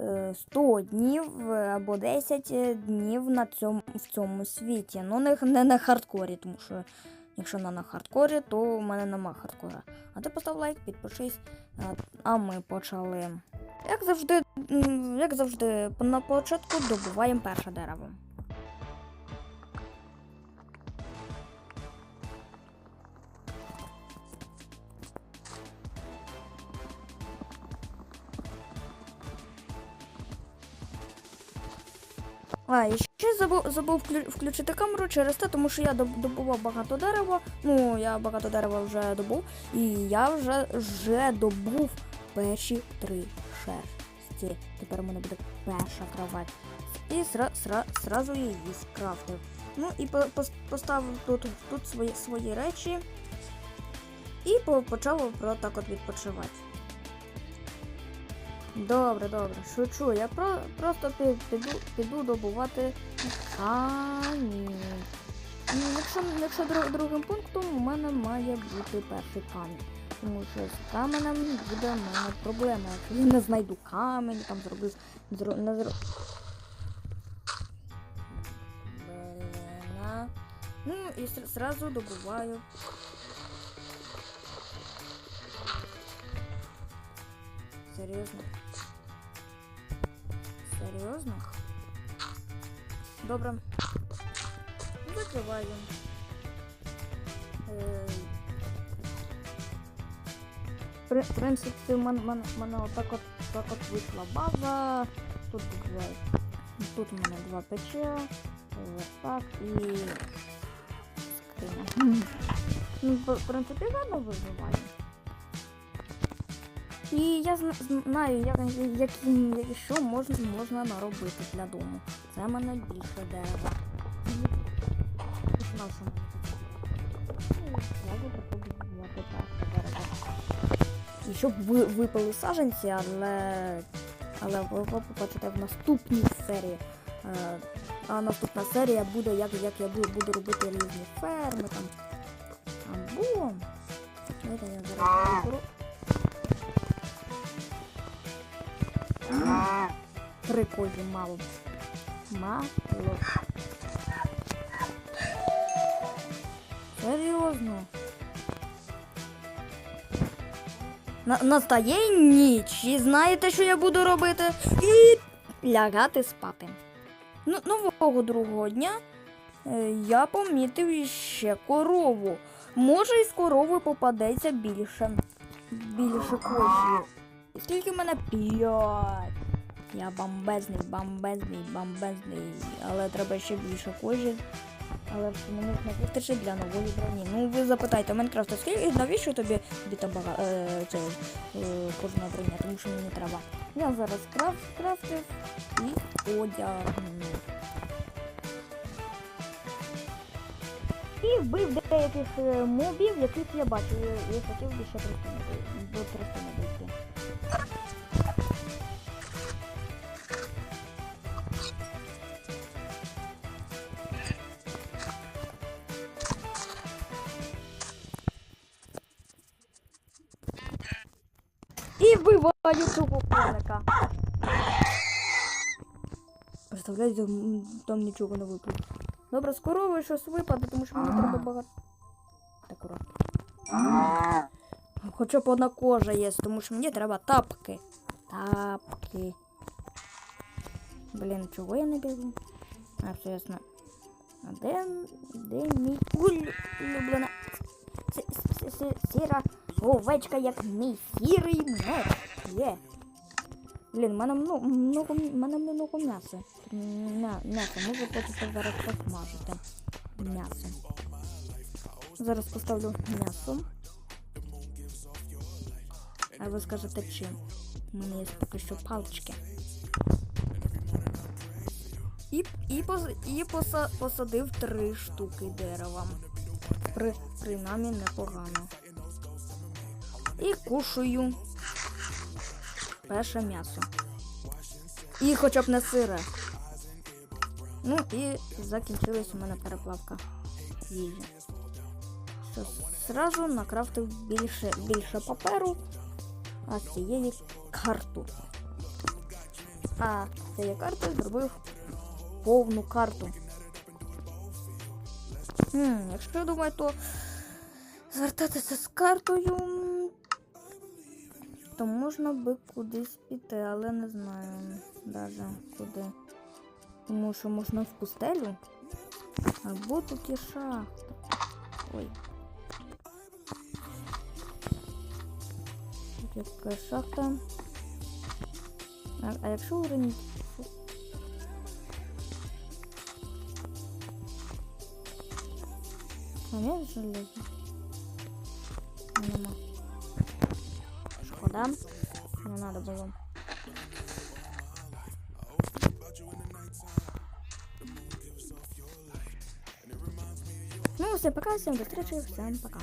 е, 100 днів е, або 10 днів на цьому, в цьому світі. Ну, не, не на хардкорі, тому що якщо не на хардкорі, то у мене нема хардкора. А ти постав лайк, підпишись. А ми почали. Як завжди, як завжди, на початку добуваємо перше дерево. А, і ще забув, забув включити камеру через те, тому що я добував багато дерева. Ну, я багато дерева вже добув, і я вже, вже добув перші три шерсті. Тепер у мене буде перша кровать. І сра, сра, сразу її скрафтив. Ну і по, пос- поставив тут, тут свої, свої речі. І по, почав так от відпочивати. Добре, добре, шучу. Я про, просто піду, піду добувати камінь. Якщо, якщо друг- другим пунктом у мене має бути перший камінь. Тому що з каменем буде в мене проблема. Якщо я не знайду камінь, там зроблю. Зро, не зро... Блина. Ну і сразу добуваю. Серйозно? Серйозно? Добре. Закриваю. Е, В принципі, в мене, мене, отак от, так от вийшла база. Тут два. Тут у мене два пече. Верстак і скриня. Ну, в принципі, гарно виживаю. І я зна- знаю, як, як, що можна, можна наробити для дому. Це в мене більше дерева. І щоб ви випали саженці, але, але ви побачите в наступній серії. Е, А наступна серія буде, як, як я буду, буду робити різні ферми там. Або. Я зараз Три мало. Мало. Серйозно. На, настає ніч. І знаєте, що я буду робити? І лягати спати. Ну, нового другого дня е, я помітив ще корову. Може, із корови попадеться більше. Більше кожі. Скільки в мене? П'ять. Я бомбезний, бомбезний, бомбезний. Але треба ще більше кожі. Але мені не вистачить для нової броні. Ну ви запитайте Майнкрафта, скільки навіщо тобі, тобі бага, е, це, е, кожна броня, тому що мені треба. Я зараз крафт, крафтив і одягну. І вбив деяких е, мобів, яких я бачив, я хотів би ще просто до тростини дійти. І вбиваю цього коника. Представляєте, м, там нічого не випало. Добре, з корови щось випаде, тому що мені треба багато. Так, корова. Хоча б одна кожа є, тому що мені треба тапки. Тапки. Блін, чого я не бігу? А, все ясно. А де, де мій улюблена с- с- с- сіра овечка, як мій сірий є. Блін, в мене много, мене много м'яса. М'я, м'ясо, можу потім зараз посмажити. М'ясо. Зараз поставлю м'ясо. А ви скажете чим? У мене є поки що палички. І, і, поз, і поса, посадив три штуки дерева. При, принаймні непогано. І кушаю перше м'ясо. І хоча б не сире. Ну і закінчилась у мене переплавка їжі. Що зразу накрафтив більше, більше паперу, а цієї карту. А цієї карти зробив повну карту. Хм, якщо думаю, то звертатися з картою, то можна би кудись піти, але не знаю даже куди. Тому що можна в пустелю. Або тут є шахта. Ой. Тут така шахта. А, а якщо уронити? А нет железа? Нема. Шкода. Не надо було. Ну, все, пока, всем до встречи, всем пока.